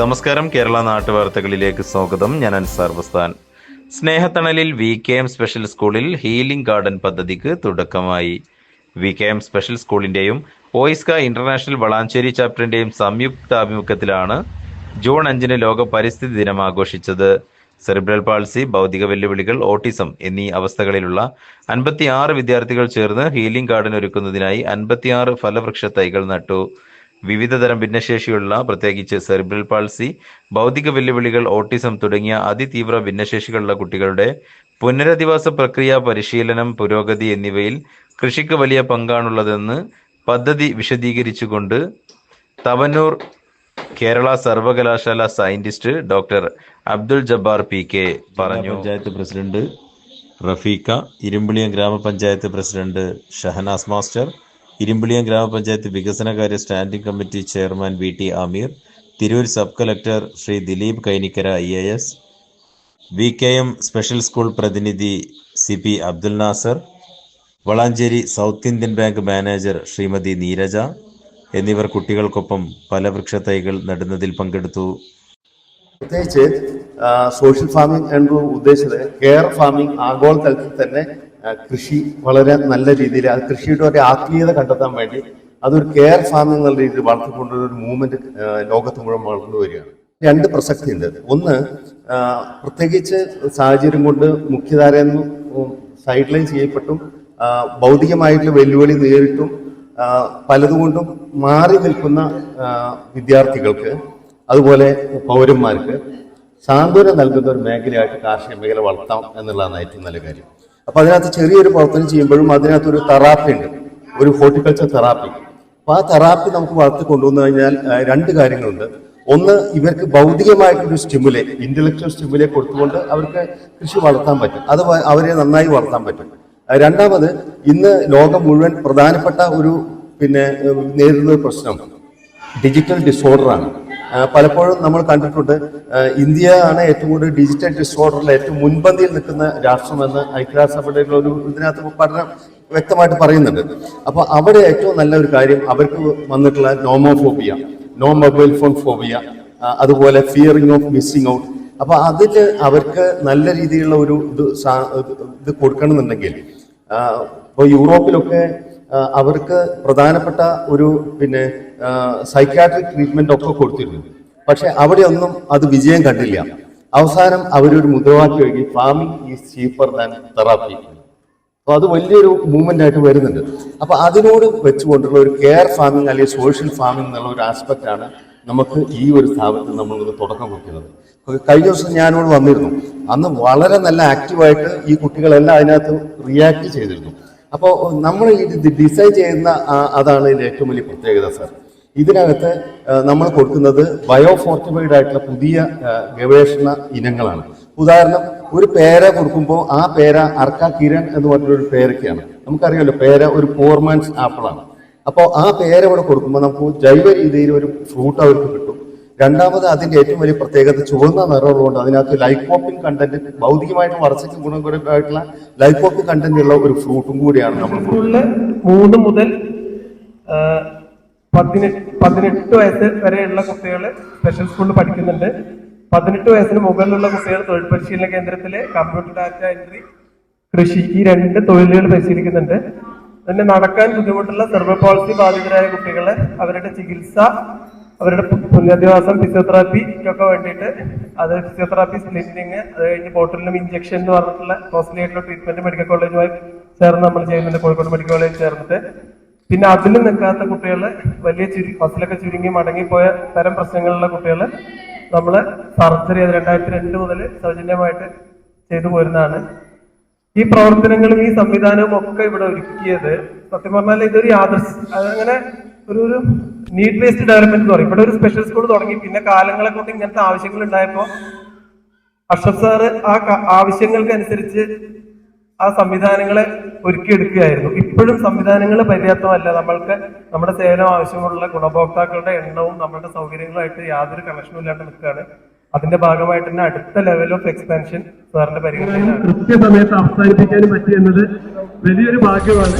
നമസ്കാരം. കേരള നാട്ടുവാർത്തകളിലേക്ക് സ്വാഗതം. ഞാൻ അൻസാർ ബസ്താൻ. സ്നേഹത്തണലിൽ വി കെ എം സ്പെഷ്യൽ സ്കൂളിൽ ഹീലിംഗ് ഗാർഡൻ പദ്ധതിക്ക് തുടക്കമായി. വി കെ എം സ്പെഷ്യൽ സ്കൂളിന്റെയും ഓയിസ്ക ഇന്റർനാഷണൽ വളാഞ്ചേരി ചാപ്റ്ററിന്റെയും സംയുക്താഭിമുഖ്യത്തിലാണ് ജൂൺ അഞ്ചിന് ലോക പരിസ്ഥിതി ദിനം ആഘോഷിച്ചത്. സെറിബ്രൽ പാൾസി ഭൗതിക വെല്ലുവിളികൾ ഓട്ടിസം എന്നീ അവസ്ഥകളിലുള്ള അൻപത്തിയാറ് വിദ്യാർത്ഥികൾ ചേർന്ന് ഹീലിംഗ് ഗാർഡൻ ഒരുക്കുന്നതിനായി അൻപത്തിയാറ് ഫലവൃക്ഷ തൈകൾ നട്ടു. വിവിധതരം ഭിന്നശേഷിയുള്ള പ്രത്യേകിച്ച് സെറിബ്രൽ പാൾസി ഭൗതിക വെല്ലുവിളികൾ ഓട്ടിസം തുടങ്ങിയ അതിതീവ്ര ഭിന്നശേഷികളുള്ള കുട്ടികളുടെ പുനരധിവാസ പ്രക്രിയ പരിശീലനം പുരോഗതി എന്നിവയിൽ കൃഷിക്ക് വലിയ പങ്കാണുള്ളതെന്ന് പദ്ധതി വിശദീകരിച്ചുകൊണ്ട് തവനൂർ കേരള സർവകലാശാല scientist doctor Abdul Jabbar P K പറഞ്ഞു. പഞ്ചായത്ത് പ്രസിഡന്റ് റഫീഖ ഇരുമ്പിളിയം ഗ്രാമപഞ്ചായത്ത് പ്രസിഡന്റ് ഷഹനാസ് മാസ്റ്റർ ഇരുമ്പിളിയം ഗ്രാമപഞ്ചായത്ത് വികസനകാര്യ standing committee chairman V T Amir Tirur sub collector Shri Dileep Kainikkara I A S V K M special school പ്രതിനിധി C P Abdul Nasar Valanchery south Indian bank manager Shrimati Neeraja എന്നിവർ കുട്ടികൾക്കൊപ്പം പല തൈകൾ നടുന്നതിൽ പങ്കെടുത്തു. പ്രത്യേകിച്ച് social farming എന്ന ഉദ്ദേശിച്ചത് care farming ആഗോളതലത്തിൽ തന്നെ കൃഷി വളരെ നല്ല രീതിയിൽ അത് കൃഷിയുടെ ഒരു ആത്മീയത കണ്ടെത്താൻ വേണ്ടി അതൊരു കെയർ ഫാം എന്നുള്ള രീതിയിൽ വളർത്തിക്കൊണ്ടുവരുന്ന ഒരു മൂവ്മെന്റ് ലോകത്ത് മുഴുവൻ വളർന്നു വരികയാണ്. രണ്ട് പ്രസക്തിയുണ്ട്. ഒന്ന് പ്രത്യേകിച്ച് സാഹചര്യം കൊണ്ട് മുഖ്യധാരയിൽ സൈഡ് ലൈൻ ചെയ്യപ്പെട്ടും ഭൗതികമായിട്ടുള്ള വെല്ലുവിളി നേരിട്ടും പലതുകൊണ്ടും മാറി നിൽക്കുന്ന വിദ്യാർത്ഥികൾക്ക് അതുപോലെ പൗരന്മാർക്ക് സാന്ത്വനം നൽകുന്ന ഒരു മേഖലയായിട്ട് കാർഷിക മേഖല വളർത്താം എന്നുള്ളതാണ് ഏറ്റവും നല്ല കാര്യം. അപ്പൊ അതിനകത്ത് ചെറിയൊരു പ്രവർത്തനം ചെയ്യുമ്പോഴും അതിനകത്ത് ഒരു തെറാപ്പി ഉണ്ട് ഒരു ഹോർട്ടിക്കൾച്ചർ തെറാപ്പി. അപ്പൊ ആ തെറാപ്പി നമുക്ക് വളർത്തി കൊണ്ടുവന്നു കഴിഞ്ഞാൽ രണ്ട് കാര്യങ്ങളുണ്ട്. ഒന്ന് ഇവർക്ക് ഭൗതികമായിട്ടൊരു സ്റ്റിമുലെ ഇന്റലക്ച്വൽ സ്റ്റിമുലെ കൊടുത്തുകൊണ്ട് അവർക്ക് കൃഷി വളർത്താൻ പറ്റും. അത് അവരെ നന്നായി വളർത്താൻ പറ്റും. രണ്ടാമത് ഇന്ന് ലോകം മുഴുവൻ പ്രധാനപ്പെട്ട ഒരു പിന്നെ നേരിടുന്ന പ്രശ്നം ഡിജിറ്റൽ ഡിസോർഡറാണ്. പലപ്പോഴും നമ്മൾ കണ്ടിട്ടുണ്ട് ഇന്ത്യ ആണ് ഏറ്റവും കൂടുതൽ ഡിജിറ്റൽ ഡിസോർഡറിൽ ഏറ്റവും മുൻപന്തിയിൽ നിൽക്കുന്ന രാഷ്ട്രമെന്ന് ഐക്യരാഷ്ട്രസഭയുടെ ഒരു ഇതിനകത്ത് പഠനം വ്യക്തമായിട്ട് പറയുന്നുണ്ട്. അപ്പോൾ അവിടെ ഏറ്റവും നല്ല ഒരു കാര്യം അവർക്ക് വന്നിട്ടുള്ള nomophobia no mobile phone phobia അതുപോലെ ഫിയറിങ് ഓഫ് മിസ്സിങ് ഔട്ട് അപ്പൊ അതിൽ അവർക്ക് നല്ല രീതിയിലുള്ള ഒരു ഇത് ഇത് കൊടുക്കണമെന്നുണ്ടെങ്കിൽ ഇപ്പോൾ യൂറോപ്പിലൊക്കെ അവർക്ക് പ്രധാനപ്പെട്ട ഒരു പിന്നെ സൈക്കാട്രിക് ട്രീറ്റ്മെന്റ് ഒക്കെ കൊടുത്തിരുന്നു. പക്ഷെ അവിടെയൊന്നും അത് വിജയം കണ്ടില്ല. അവസാനം അവരൊരു മുദ്രാവാക്യം എഴുതി farming is cheaper than therapy അപ്പോൾ അത് വലിയൊരു മൂവ്മെന്റ് ആയിട്ട് വരുന്നുണ്ട്. അപ്പോൾ അതിനോട് വെച്ചുകൊണ്ടുള്ള ഒരു കെയർ ഫാമിംഗ് അല്ലെങ്കിൽ സോഷ്യൽ ഫാമിംഗ് എന്നുള്ള ഒരു ആസ്പെക്ട് ആണ് നമുക്ക് ഈ ഒരു സ്ഥാപനത്തിൽ നമ്മൾ തുടക്കം കുറിക്കുന്നത്. കഴിഞ്ഞ ദിവസം ഞാനോട് വന്നിരുന്നു. അന്ന് വളരെ നല്ല ആക്റ്റീവായിട്ട് ഈ കുട്ടികളെല്ലാം അതിനകത്ത് റിയാക്ട് ചെയ്തിരുന്നു. അപ്പോൾ നമ്മൾ ഇത് ഡിസൈൻ ചെയ്യുന്ന അതാണ് ഇതിന്റെ ഏറ്റവും വലിയ പ്രത്യേകത സാർ. ഇതിനകത്ത് നമ്മൾ കൊടുക്കുന്നത് ബയോ ബയോഫോർട്ടിഫൈഡ് ആയിട്ടുള്ള പുതിയ ഗവേഷണ ഇനങ്ങളാണ്. ഉദാഹരണം ഒരു പേര കൊടുക്കുമ്പോൾ ആ പേര അർക്ക കിരൺ എന്ന് പറഞ്ഞൊരു പേരൊക്കെയാണ്. നമുക്കറിയാമല്ലോ പേര ഒരു പോർമാൻസ് ആപ്പിളാണ് അപ്പോൾ ആ പേര ഇവിടെ കൊടുക്കുമ്പോൾ നമുക്ക് ജൈവ രീതിയിൽ ഒരു ഫ്രൂട്ട് അവർക്ക് കിട്ടും. രണ്ടാമത് അതിന്റെ ഏറ്റവും വലിയ പ്രത്യേകത ചുവന്ന നിറമുള്ളതുകൊണ്ട് അതിനകത്ത് ലൈക്കോപ്പിൻ കണ്ടന്റ് ഭൗതികമായിട്ട് വളർച്ചയ്ക്ക് ഗുണകരമായിട്ടുള്ള ലൈക്കോപ്പിൻ കണ്ടന്റ് ഉള്ള ഒരു ഫ്രൂട്ടും കൂടിയാണ് നമ്മൾ മൂന്ന് മുതൽ പതിനെട്ട് വയസ്സ് വരെയുള്ള കുട്ടികൾ സ്പെഷ്യൽ സ്കൂളിൽ പഠിക്കുന്നുണ്ട്. പതിനെട്ട് വയസ്സിന് മുകളിലുള്ള കുട്ടികൾ തൊഴിൽ പരിശീലന കേന്ദ്രത്തിലെ കമ്പ്യൂട്ടർ ഡാറ്റ എൻട്രി കൃഷി ഈ രണ്ട് തൊഴിലുകൾ പരിശീലിക്കുന്നുണ്ട്. പിന്നെ നടക്കാൻ ബുദ്ധിമുട്ടുള്ള സെർവ പോളിസി ബാധിതരായ കുട്ടികളെ അവരുടെ ചികിത്സ അവരുടെ പുനരധിവാസം ഫിസിയോതെറാപ്പിക്കൊക്കെ വേണ്ടിയിട്ട് അത് ഫിസിയോതെറാപ്പി സ്പ്ലിറ്റിങ് അത് കഴിഞ്ഞ് ബോട്ടിലും ഇഞ്ചക്ഷൻ എന്ന് പറഞ്ഞിട്ടുള്ള കോസ്റ്റ്ലി ആയിട്ടുള്ള ട്രീറ്റ്മെന്റ് മെഡിക്കൽ കോളേജുമായി ചേർന്ന് നമ്മൾ ചെയ്യുന്നുണ്ട് കോഴിക്കോട് മെഡിക്കൽ കോളേജ് ചേർന്നിട്ട്. പിന്നെ അതിലും നിൽക്കാത്ത കുട്ടികളെ വലിയ ചുരു ബസ്സിലൊക്കെ ചുരുങ്ങി മടങ്ങിപ്പോയ തരം പ്രശ്നങ്ങളുള്ള കുട്ടികൾ നമ്മൾ സർജറി അത് രണ്ടായിരത്തി രണ്ട് മുതൽ സൗജന്യമായിട്ട് ചെയ്തു പോരുന്നതാണ്. ഈ പ്രവർത്തനങ്ങളും ഈ സംവിധാനവും ഒക്കെ ഇവിടെ ഒരുക്കിയത് സത്യം പറഞ്ഞാൽ ഇതൊരു യാദൃശ് അങ്ങനെ ഒരു ഒരു നീഡ് ബേസ്ഡ് ഡെവലപ്മെന്റ് എന്ന് പറയും. ഇവിടെ ഒരു സ്പെഷ്യൽ സ്കൂൾ തുടങ്ങി. പിന്നെ കാലങ്ങളെ കൊണ്ട് ഇങ്ങനത്തെ ആവശ്യങ്ങൾ ഉണ്ടായപ്പോൾ അഷ്റഫ് സാറ് ആ ആവശ്യങ്ങൾക്ക് അനുസരിച്ച് ആ സംവിധാനങ്ങളെ ഒരുക്കിയെടുക്കുകയായിരുന്നു. ഇപ്പോഴും സംവിധാനങ്ങൾ പര്യാപ്തമല്ല. നമ്മൾക്ക് നമ്മുടെ സേവനം ആവശ്യമുള്ള ഗുണഭോക്താക്കളുടെ എണ്ണവും നമ്മുടെ സൗകര്യങ്ങളുമായിട്ട് യാതൊരു കണക്ഷനും ഇല്ലാണ്ട് നിൽക്കുകയാണ്. അതിന്റെ ഭാഗമായിട്ട് തന്നെ അടുത്ത ലെവൽ ഓഫ് എക്സ്പാൻഷൻ സാറിന്റെ പരിഗണന കൃത്യസമയത്ത് അവസാനിപ്പിക്കാനും പറ്റി എന്നത് വലിയൊരു ഭാഗ്യമാണ്.